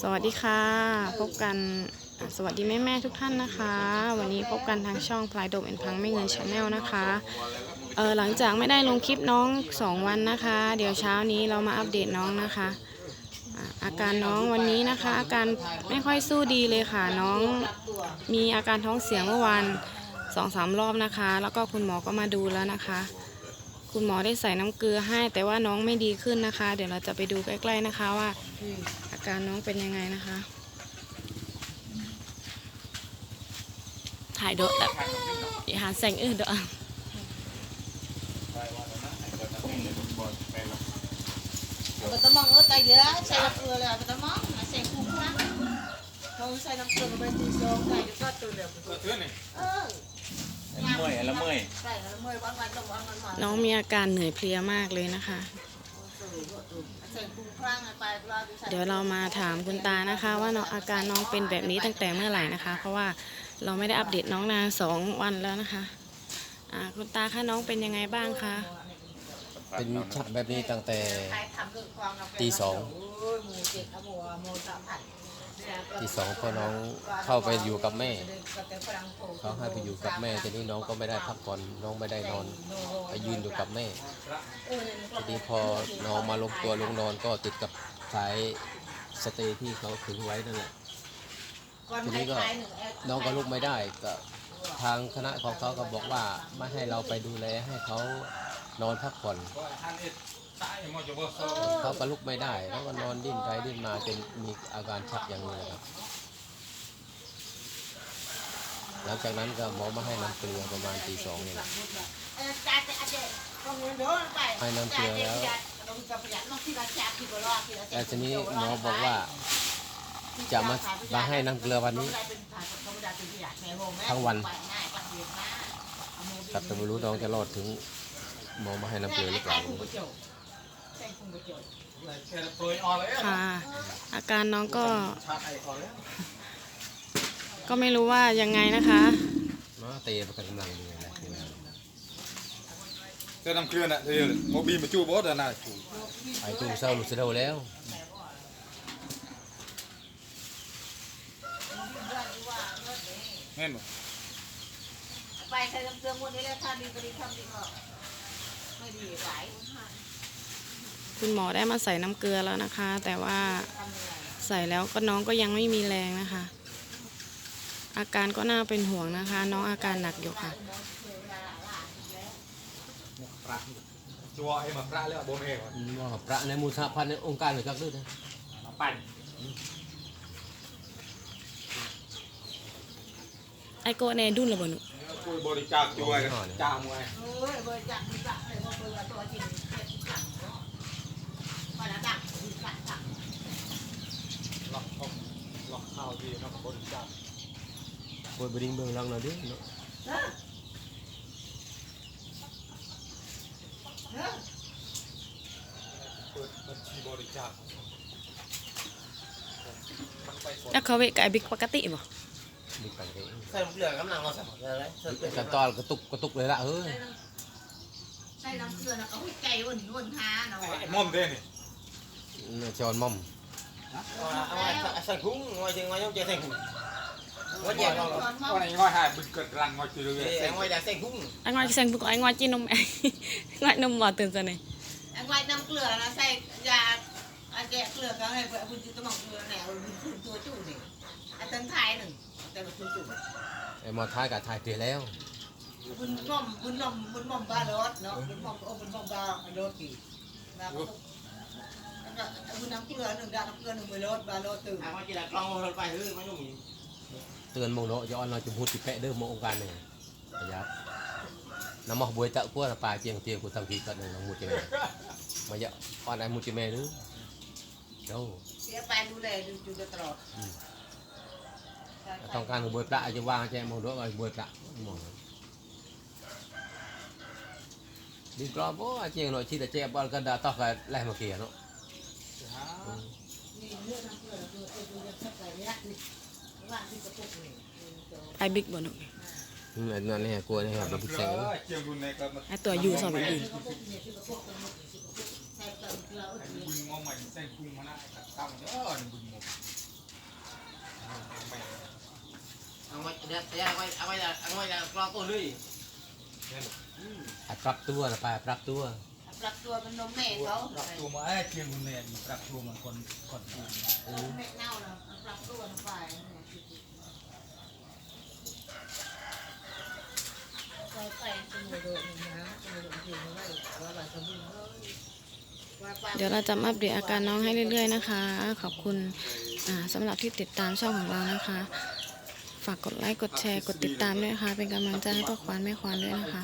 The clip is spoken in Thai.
สวัสดีค่ะ พบกันสวัสดีแม่แม่ทุกท่านนะคะ วันนี้พบกันทางช่องพลายโดมเอ็นพังไม่เงินชาแนลนะคะเออหลังจากไม่ได้ลงคลิปน้อง2วันนะคะ เดี๋ยวเช้านี้เรามาอัปเดตน้องนะคะอะอาการน้องวันนี้นะคะ อาการไม่ค่อยสู้ดีเลยค่ะน้องมีอาการท้องเสียเมื่อวานสองสามรอบนะคะ แล้วก็คุณหมอก็มาดูแล้วนะคะ คุณหมอได้ใส่น้ำเกลือให้ แต่ว่าน้องไม่ดีขึ้นนะคะ เดี๋ยวเราจะไปดูใกล้ ๆนะคะว่า อาการน้องเป็นยังไงนะคะ ถ่ายโดดแบบอย่าหาแสงอื่นเด้อบะตมองเออตายเยอะใส่น้ำเกลือเลยบตมองใส่กุ้งนะเขาใส่น้ำเกลือไปตีซองใส่ก็ตัวเดียวเออ มื่อยแล้วเมื่อยใส่แล้วเมื่อยวันวันต้องวันวันมาน้องมีอาการเหนื่อยเพลียมากเลยนะคะใส่กุ้งครั้งไปรอดูใส่เดี๋ยวเรามาถามคุณตานะคะ ว่าน้องอาการน้องเป็นแบบนี้ตั้งแต่เมื่อไหร่นะคะ เพราะว่าเราไม่ได้อัปเดตน้องนานสองวันแล้วนะคะอ่าคุณตาคะน้องเป็นยังไงบ้างคะเป็นชักแบบนี้ตั้งแต่ใครทำเรื่องความตีสอง ที่สองพอน้องเข้าไปอยู่กับแม่ เขาให้ไปอยู่กับแม่ทีนี้น้องก็ไม่ได้พักผ่อนน้องไม่ได้นอนไปยืนอยู่กับแม่ทีนี้พอน้องมาลงตัวลงนอนก็ติดกับสายสเตย์ที่เขาขึงไว้นั่นแหละทีนี้ก็น้องก็ลุกไม่ได้ก็ทางคณะของเขาก็บอกว่าไม่ให้เราไปดูแลให้เขานอนพักผ่อน เขาก็ลุกไม่ได้เขาก็นอนดิ้นไปดิ้นมาจนมีอาการชักอย่างนี้นะครับ หลังจากนั้นก็หมอมาให้น้ำเกลือประมาณตีสองนี่แหละให้น้ำเกลือแล้วแต่ทีนี้หมอบอกว่าจะมามาให้น้ำเกลือวันนี้ทั้งวันครับแต่ไม่รู้น้องจะรอดถึงหมอมาให้น้ำเกลือหรือเปล่า ค่ะ อาการน้องก็ ก็ไม่รู้ว่ายังไงนะคะมาเตะประกันกำลังดีเลยนะเจอน้ำเกลือน่ะเธอโมบีมาจูบอสน่ะจูไอ้ตู้เศร้าหลุดเสยดาแล้วแม่นบ่ไปใส่น้ำเกลือหมดนี้แล้วถ้าดีก็ดีทำดีก็ไม่ดีหลายคุ ณหมอได้มาใส่น้ำเกลือแล้วนะคะ แต่ว่าทำยังไงใส่แล้วก็น้องก็ยังไม่มีแรงนะคะ อาการก็น่าเป็นห่วงนะคะ น้องอาการหนักอยู่ค่ะจัวให้มาพระแล้วบ่แม่ก่อนว่าพระในมูลสหพันธ์ในองค์การหรือจักด้วยนะมาปั่นไอโกเนดุนหรือเปล่าหนูช่วยบริจาคช่วยจ้ามวยเอ้ยเบอร์จักดีจักเลยว่าเบอร์ตัวจริงเจ็ดขันเนาะพอแล้วดักดีขันขัน ล็อกข้อล็อกข้าวดีครับบริจาค บนบดิงเบืองลังหน่อยดิเนาะเฮ้ยเฮ้ยเปิดบัญชีบริจาคแล้วเขาเวกไอบิ๊ วกเหลืองกำลังเราใส่หมวกเหลืองเลยใส่เป็นกระตอนกระตุกกระตุกเลยละเฮ้ยใส่น้ำเกลือนะเขาใจวุ่นวุ่นท้าเนาะไอ้ม่อมเด้นี่จอนม่อมเอาไว้ใส่ถุงงอยงงอยยังจะใส่ถุงงอยแยกเราวันนี้ง่อยหายบึงเกิดรังง่อยจืดเลยเอ้ยงอยอยากใส่ถุงไอ้งอยเซงบุกไอ้งอยจีนมไอ้งอยนมบ่ตื่นซะนี่ไอ้ไว้น้ำเกลือนะใส่ยาไอ้แกะเกลือก็ให้คุณจิตต้องเกลือแหนวคุณตัวจู่นี่ไอ้ต้นไทยหนึ่งแต่มาตัวจู่ไอ้มอท้ายกับท้ายเตียแล้วบุญม่อมบุญม่อมบุญม่อมบ้ารถเนาะบุญม่อมโอ้บุญม่อมบ้ารถกี่แล้วก็บุญน้ำเกลือหนึ่งดาน้ำเกลือหนึ่งไปรถบ้ารถตื่นถามว่าจีละกล้องรถไปเฮ้ยมันต้องมี เตือนมองเนาะย้อนเราจะพูดติแปะเด้อมององค์การหนึ่งประหยัดน้ำมอกบวยตะกัวปลาเจียงเตียงกูทำกีกันหนึ่งมูจิเมมาเยอะอ่อนไอ้มูจิเมหรือเจ้าเสียไปดูแลดูอยู่ตลอดต้องการบวยปลาจะวางแจมองด้วยบวยปลามองดิกรอบโอ้เจียงหน่อยชีแต่เจ็บบอลกระดาษต่อกันแรงมาเกียเนาะ นี่เรื่องน้ำเกลือคือดูจะสักไรเนี่ยว่าที่กระปุกนี่ไอบิ๊กบ่หนูนั่นนี่กลัวนี่ครับพิเศษเจียงรุนในก็มาไอตัวอยู่สอบอื่นกระปุกเนี่ยที่กระปุกตรงนี้กระปุกใส่เกลือเกลือบึงงอใหม่ใส่พุงมานะตั้งเด้อบุญหมกแม่เอาไว้เดี๋ยวเดี๋ยวเอาไว้เอาไว้เอาไว้รอตัวเลยอะปรับตัวนะป้าปรับตัว ปรับตัวเป็นนมแม่เขาปรับตัวมาไอ้เทียงคุณเนี่ปรับตัวมันคนคนอื่นแม่เน่าแล้วปรับตัวลงไปใส่ไปตัวโดนนะตัวโดนจริงไม่ว่าแบบสมบูรณ์เลยเดี๋ยวเราจะมาอัปเดตอาการน้องให้เรื่อย ๆ นะคะ ขอบคุณสำหรับที่ติดตามช่องของเรานะคะ ฝากกดไลค์ กดแชร์ กดติดตามด้วยนะคะ เป็นกำลังใจให้พ่อควานแม่ควานด้วยนะคะ